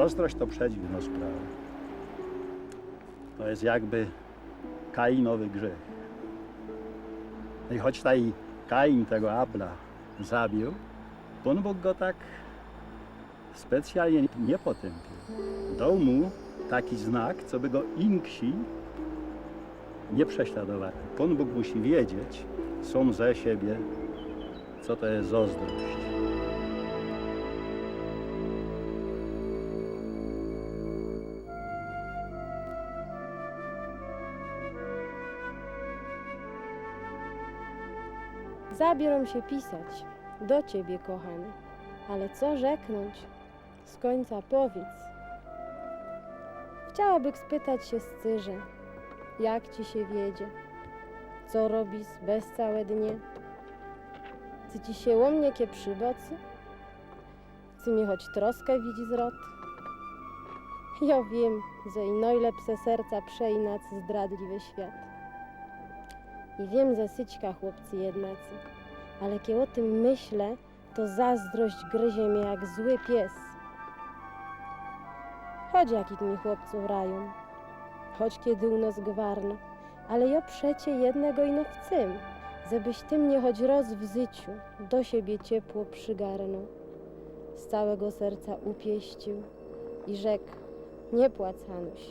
Zazdrość to przedziwna sprawa. To jest jakby Kainowy grzech. I choć taj Kain tego Abla zabił, Pan Bóg go tak specjalnie nie potępił. Dał mu taki znak, co by go inksi nie prześladowali. Pan Bóg musi wiedzieć, są ze siebie, co to jest zazdrość. Zabieram się pisać do ciebie, kochany, ale co rzeknąć? Z końca powiedz. Chciałabym spytać się Scyrze, jak ci się wiedzie? Co robisz bez całe dnie? Czy ci się o mnie kie przybocy? Czy mnie choć troskę widzi zwrot? Ja wiem, że i najlepsze serca przejnac zdradliwy świat. I wiem, że syćka chłopcy jednacy, ale kiedy o tym myślę, to zazdrość gryzie mnie jak zły pies. Chodź jakich mi chłopców rają, choć kiedy u nas gwarno, ale ja przecie jednego ino chcę, żebyś ty mnie choć roz w do siebie ciepło przygarnął, z całego serca upieścił i rzekł, nie płacz Hanuś,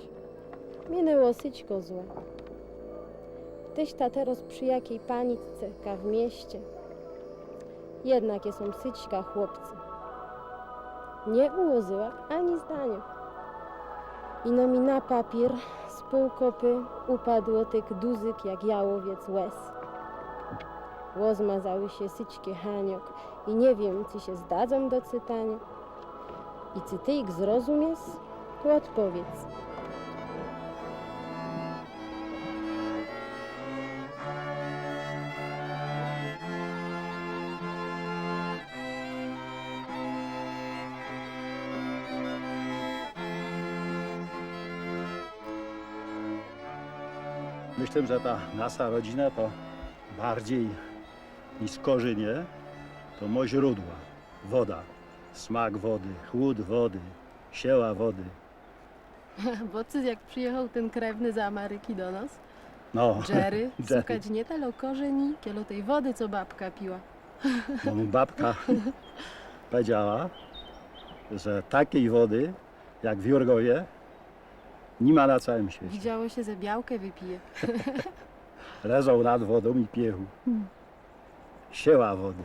minęło syćko złe. Tyś ta teraz przy jakiej panicce, ka w mieście. Jednak są syćka chłopcy. Nie ułożyła ani zdania. Ino mi na papier z półkopy upadło tyk duzyk jak jałowiec łez. Łozmazały się syćkie haniok i nie wiem, czy się zdadzą do cytania. I czy ty ich zrozumiesz, to odpowiedz. Myślę, że ta nasza rodzina to bardziej niż korzenie, to mo źródła. Woda, smak wody, chłód wody, sieła wody. Bo ty jak przyjechał ten krewny z Ameryki do nas, No, Jerry, Jerry. szukać nie tyle korzeni, kielo tej wody, co babka piła. bo mu babka powiedziała, że takiej wody jak w Jurgowie nie ma na całym świecie. Widziało się, że białkę wypije. Leżał nad wodą i piechu. Sieła wody.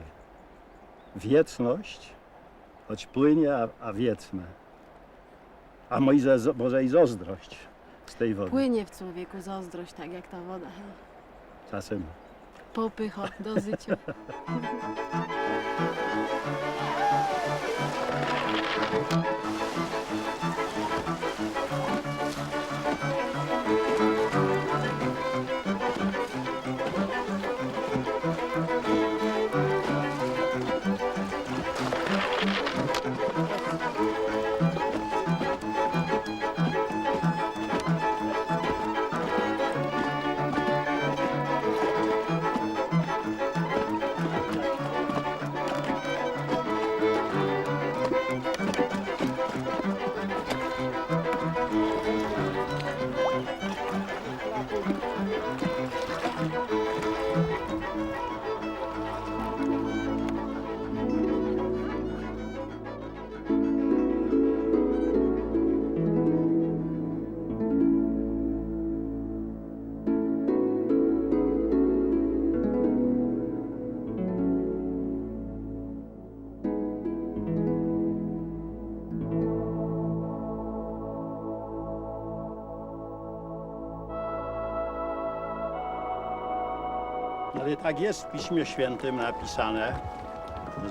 Wieczność, choć płynie, a, a wieczne. A może, może i zazdrość z tej wody. Płynie w człowieku zazdrość, tak jak ta woda. Czasem Popycha do życia. tak jest w Piśmie Świętym napisane,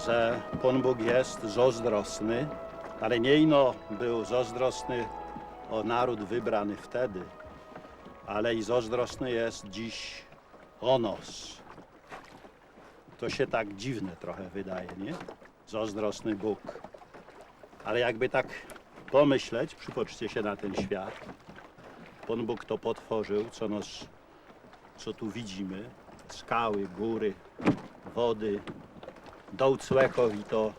że Pan Bóg jest zazdrosny, ale nie ino był zazdrosny o naród wybrany wtedy, ale i zazdrosny jest dziś o nos. To się tak dziwne trochę wydaje, nie? Zazdrosny Bóg. Ale jakby tak pomyśleć, przypoczcie się na ten świat. Pan Bóg to potworzył, co nas, co tu widzimy, skały, góry, wody, dał cłechowi to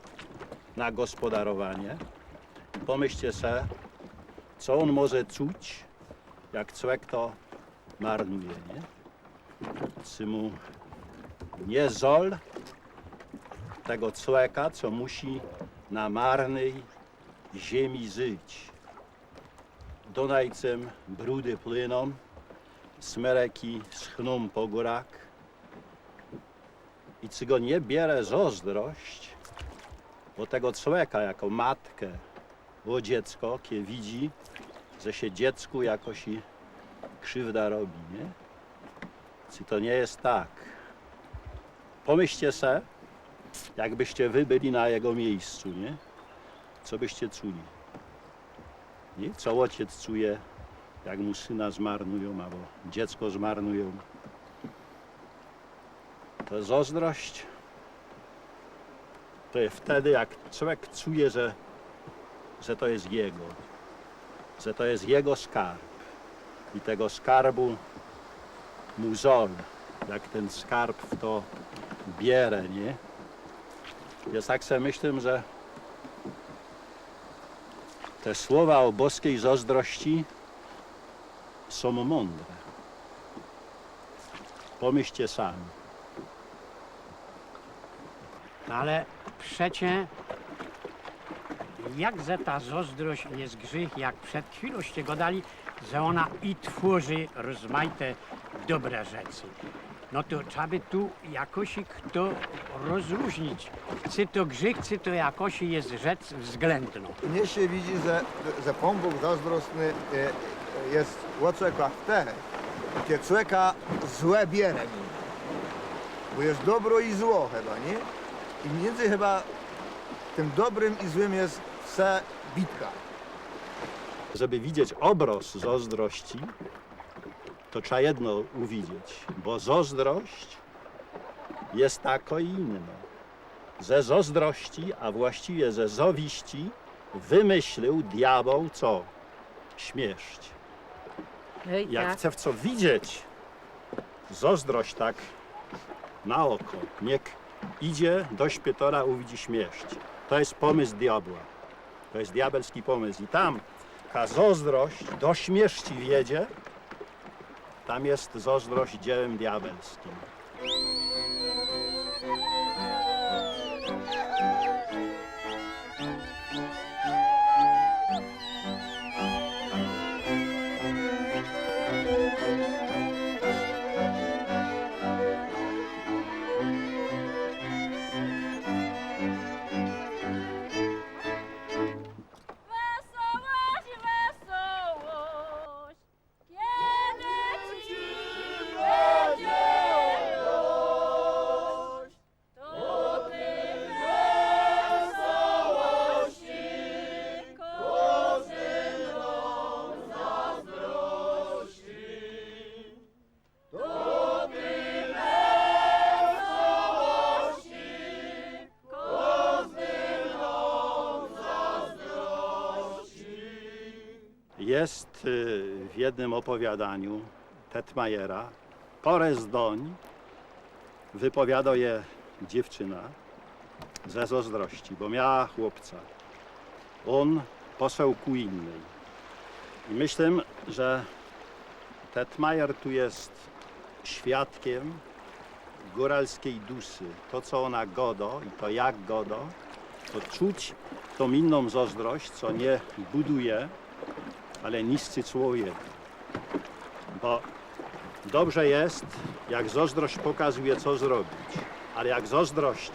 na gospodarowanie. pomyślcie se, co on może czuć, jak człowiek to marnuje, nie? Czy mu nie zol tego człowieka, co musi na marnej ziemi żyć. Donajcem brudy płyną, smereki schną po górach. I czy go nie bierze zazdrość, bo tego człowieka jako matkę, bo dziecko, kie widzi, że się dziecku jakoś i krzywda robi, nie? Czy to nie jest tak? Pomyślcie se, jakbyście wy byli na jego miejscu, nie? Co byście czuli? Nie? Co ojciec czuje, jak mu syna zmarnują, albo dziecko zmarnują? To zazdrość to jest wtedy, jak człowiek czuje, że, że to jest jego, że to jest jego skarb i tego skarbu mu zol, jak ten skarb w to bierze, nie? Więc tak sobie myślę, że te słowa o boskiej zazdrości są mądre. Pomyślcie sami. No ale przecie jak ze ta zazdrość jest grzech, jak przed chwiląście go dali, że ona i tworzy rozmaite dobre rzeczy. No to trzeba by tu jakoś kto rozróżnić, czy to grzech, czy to jakoś jest rzecz względną. Mnie się widzi, że, że Pan Bóg zazdrosny e, jest o człowieka wtedy, kiedy człowieka złe bierze. Bo jest dobro i zło chyba, nie? I między chyba tym dobrym i złym jest wse bitka. Żeby widzieć obraz zazdrości, to trzeba jedno uwidzieć, bo zazdrość jest tako i inno. Ze zazdrości, a właściwie ze zawiści, wymyślił diabeł co? Śmieszć. Ej, Jak tak. chce w co widzieć, zazdrość tak na oko, niech idzie do szpietora, uwidzi śmieszć. To jest pomysł diabła. To jest diabelski pomysł. I tam ta zazdrość do śmieszci wiedzie, tam jest zazdrość dziełem diabelskim. Jest y, w jednym opowiadaniu Tetmajera, porę z doń wypowiada je dziewczyna ze zazdrości, bo miała chłopca. On poseł ku innej. I myślę, że Tetmajer tu jest świadkiem góralskiej dusy. To, co ona godo i to jak godo, to czuć tą inną zazdrość, co nie buduje, ale niszczy człowiek. Bo dobrze jest, jak zazdrość pokazuje, co zrobić, ale jak zazdrość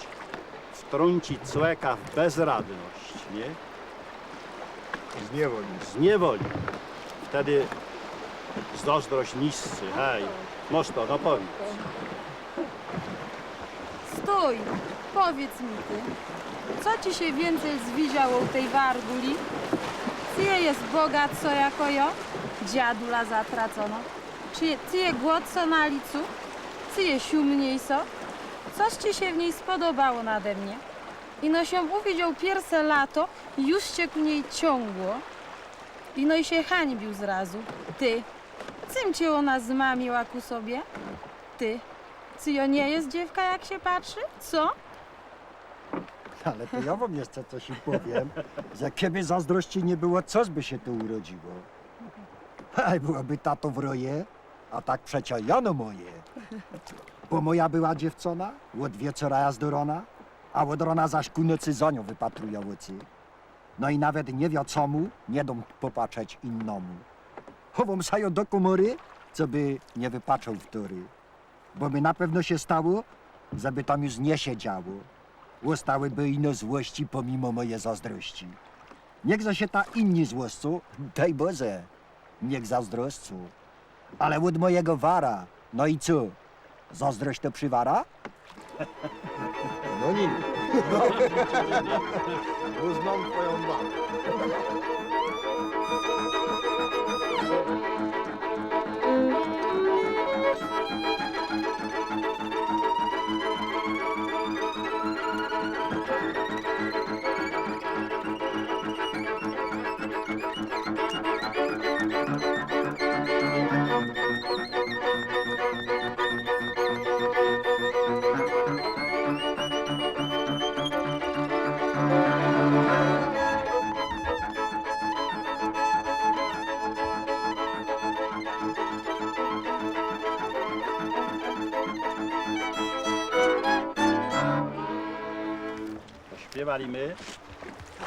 wtrąci człowieka w bezradność, nie? Z niewoli. zniewoli, wtedy zazdrość niszczy. Hej, moż to, no powiedz. Stój, powiedz mi ty, co ci się więcej zwidziało u tej warguli? Ty je jest bogat, co jako jo? Dziadula zatracono. Czy je, ty je głód, co na licu? Ty je siumniej, co? Coś ci się w niej spodobało nade mnie? Ino się uwidział pierwsze lato, już cię ku niej ciągło. Ino i się hańbił zrazu. Ty, cym cię ona zmamiła ku sobie? Ty, czy jo nie jest dziewka, jak się patrzy? Co? Ale to ja wam jeszcze coś i powiem, że kiedy zazdrości nie było, coż by się tu urodziło? Aj, byłoby tato w roje, a tak przecia jano moje. Bo moja była dziewczona, od wieczora rana, a od rana zaś ku nocy za nią wypatrują oczy. No i nawet nie wie co mu, nie dom popatrzeć innomu. Chowam sają do komory, co by nie wypaczał wtóry. Bo by na pewno się stało, żeby tam już nie siedziało. Łostałyby ino złości pomimo moje zazdrości. Niech za się ta inni złoszczą, daj Boże, niech zazdroszczą. Ale od mojego wara, no i co? Zazdrość to przywara? No nie. Bo znam twoją mamę.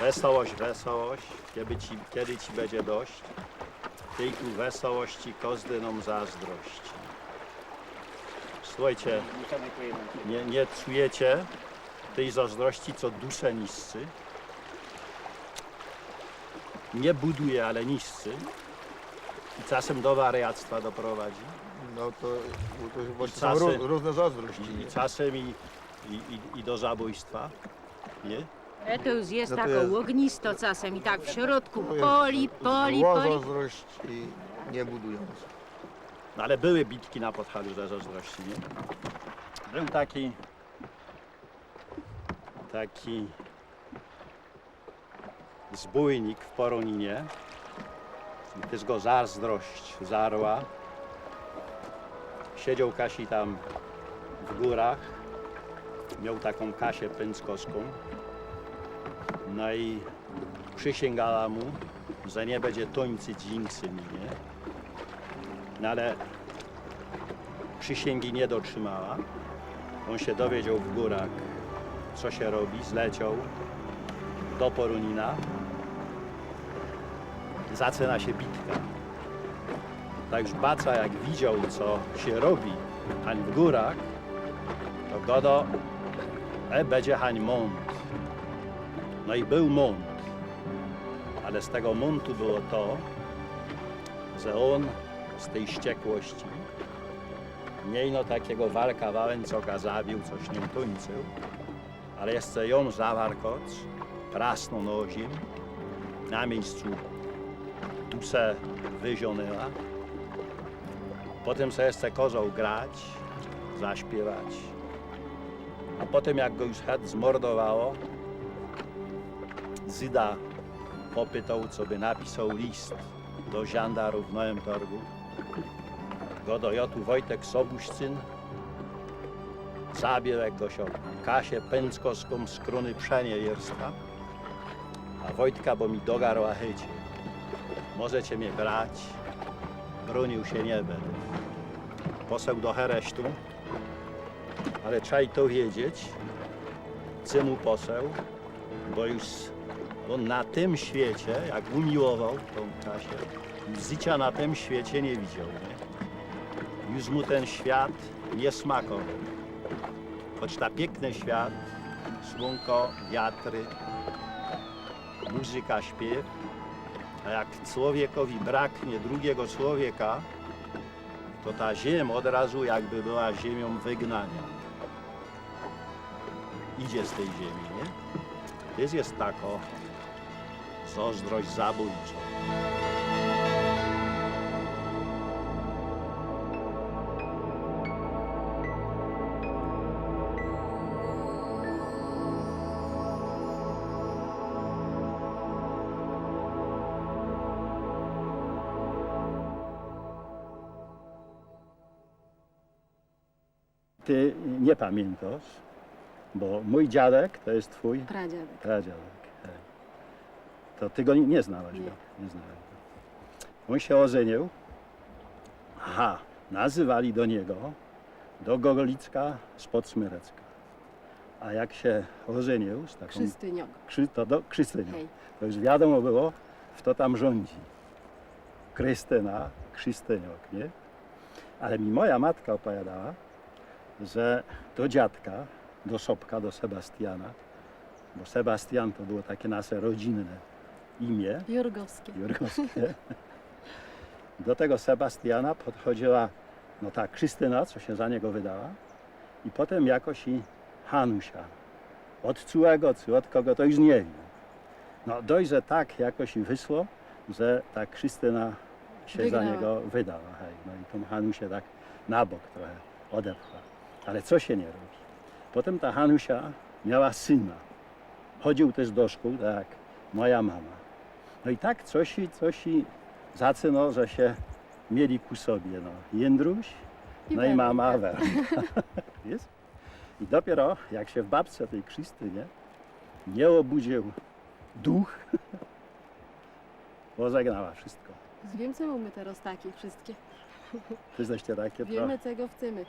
Wesołość, wesołość, kiedy ci, kiedy ci będzie dość. Tej tu wesołości każdy nam zazdrości. Słuchajcie, nie, nie czujecie tej zazdrości, co dusze niscy. Nie buduje, ale niscy. I czasem do wariactwa doprowadzi. No to, to właśnie są ró- różne zazdrości. I nie? czasem i, i, i, i do zabójstwa. Nie? E to już jest No to tako jest- ognisto czasem i tak w środku To jest poli, poli, poli. zazdrość i niebudująca. No ale były bitki na Podhalu ze zazdrości, nie? Był taki... Taki... Zbójnik w Poroninie. I Też go zazdrość zarła. Siedział Kasi tam w górach. Miał taką Kasię pęckowską. No i przysięgała mu, że nie będzie tońcy mi, nie? No ale przysięgi nie dotrzymała. On się dowiedział w górach, co się robi, zleciał do Porunina. Zaczyna się bitka. Tak już Baca jak widział, co się robi hań w górach, to godo, e, będzie hań mąd. No i był mąd. Ale z tego montu było to, że on z tej wściekłości nie ino takiego walka Wałęcoka zabił, coś nim tuńczył, ale jeszcze ją zawarkoc, prasną nozim, na miejscu dusę wyzionęła. Potem sobie jeszcze kozał grać, zaśpiewać. A potem jak go już het zmordowało, Zyda popytał, co by napisał list do żandarów w Nowym Torgu. Godojotu Wojtek Sobuszcyn zabił jakoś o Kasię Pęckowską z krony Przeniejerstwa, a Wojtka, bo mi dogarła chycie. Możecie mnie brać, bronił się nie będę. Poseł do Heresztu, ale trzeba i to wiedzieć, co mu poseł, bo już on na tym świecie, jak umiłował tą Kasię, życia na tym świecie nie widział, nie? Już mu ten świat nie smakował. Choć ta piękny świat, słonko, wiatry, muzyka, śpiew, a jak człowiekowi braknie drugiego człowieka, to ta ziemia od razu jakby była ziemią wygnania. Idzie z tej ziemi, nie? Jest, jest tako zazdrość zabójcza. Ty nie pamiętasz, Bo mój dziadek to jest twój Pradziadek. pradziadek. To ty go nie, nie znałeś Nie. go. Nie znałeś go. On się ożenił. Aha, nazywali do niego do Gogolicka spod Smyrecka. A jak się ożenił z taką Krzystyniok. krzy, to do Krystynią. Hej. To już wiadomo było, kto tam rządzi. Krystyna, Krzystyniok, nie? Ale mi moja matka opowiadała, że do dziadka, do Sobka, do Sebastiana, bo Sebastian to było takie nasze rodzinne imię, Jurgowskie. Jurgowskie. Do tego Sebastiana podchodziła no ta Krystyna, co się za niego wydała, i potem jakoś i Hanusia. Od całego, czy od kogo, to już nie wiem. No dość, że tak jakoś i wyszło, że ta Krystyna się Wygrała. za niego wydała. Hej. No i tą Hanusię tak na bok trochę odepchła. Ale co się nie robi? Potem ta Hanusia miała syna. Chodził też do szkół, tak jak moja mama. No i tak coś i coś i zacyno, że się mieli ku sobie, no. Jędruś, I no i mama Weronika. Jest? I dopiero jak się w babce tej Krystynie nie obudził duch, pożegnała wszystko. Z Wiemcem mamy teraz takie wszystkie. Ty jesteście takie trochę, Wiemy, czego chcemy.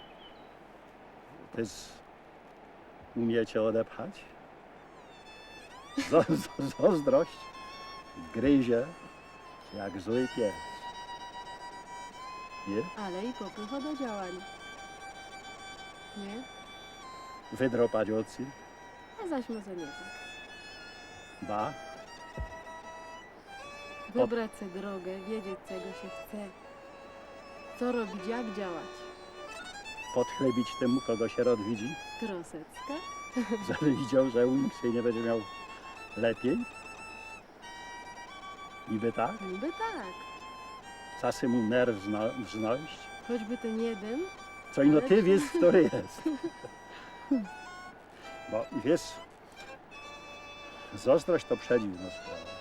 też umiecie odepchać. Zazdrość gryzie jak zły pies. Nie? Ale i popycha do działania. Nie? Wydropać oczy, A zaś może nie tak. ba, Wybrać sobie drogę, wiedzieć czego się chce. Co robić, jak działać. Podchlebić temu, kogo się rod widzi, Trosecka. żeby widział, że u nich się nie będzie miał lepiej. Niby tak, Niby tak. czasem mu nerw zno, wznosić. Choćby ten jeden. Co ino ty wiesz, który jest. Bo wiesz, zazdrość to przedziwna sprawa.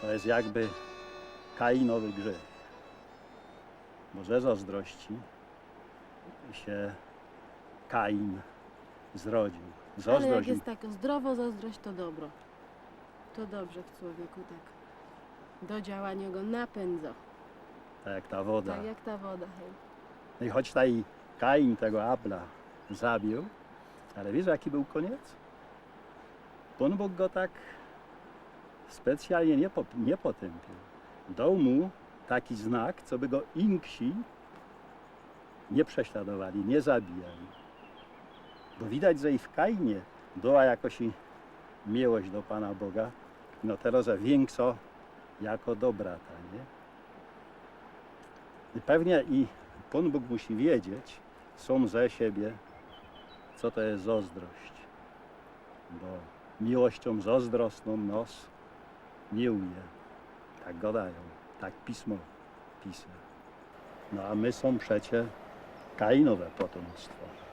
To jest jakby kainowy grzech. Bo ze zazdrości się Kain zrodził. Ale jak Zazdrość jest tak zdrowo zazdrość, to dobro. To dobrze w człowieku tak. Do działania go napędza. tak jak ta woda. Tak jak ta woda. Hej. No i choć ta i Kain tego Abla zabił, ale wiesz jaki był koniec? Pan Bóg go tak specjalnie nie, pop- nie potępił. Dał mu taki znak, co by go inksi nie prześladowali, nie zabijali. Bo widać, że i w Kainie była jakoś miłość do Pana Boga, no teraz większo jako do brata, nie? I pewnie i Pan Bóg musi wiedzieć, są ze siebie, co to jest zazdrość. Bo miłością zazdrosną nos miłuje. Tak gadają, tak pismo pisze. No a my są przecie Kainowe potomstwo.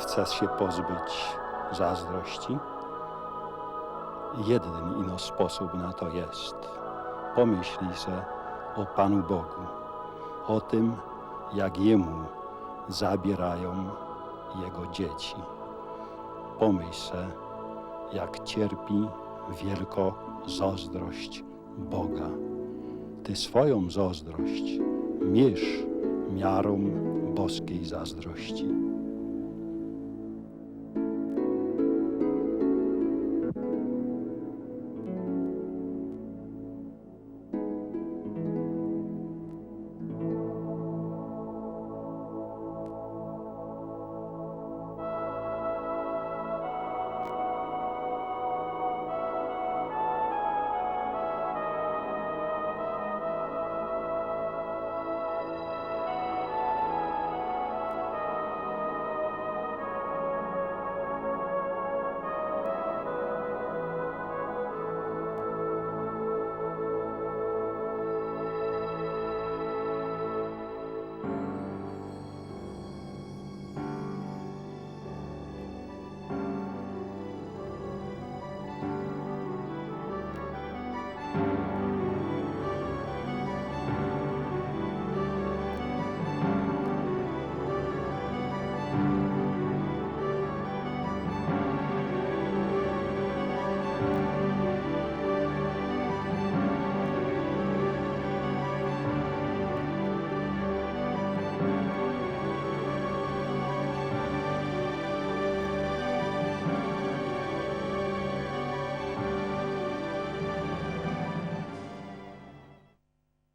Chcesz się pozbyć zazdrości? Jeden ino sposób na to jest. Pomyśl se o Panu Bogu, o tym, jak Jemu zabierają Jego dzieci. Pomyśl se, jak cierpi wielko zazdrość Boga. Ty swoją zazdrość mierz miarą boskiej zazdrości.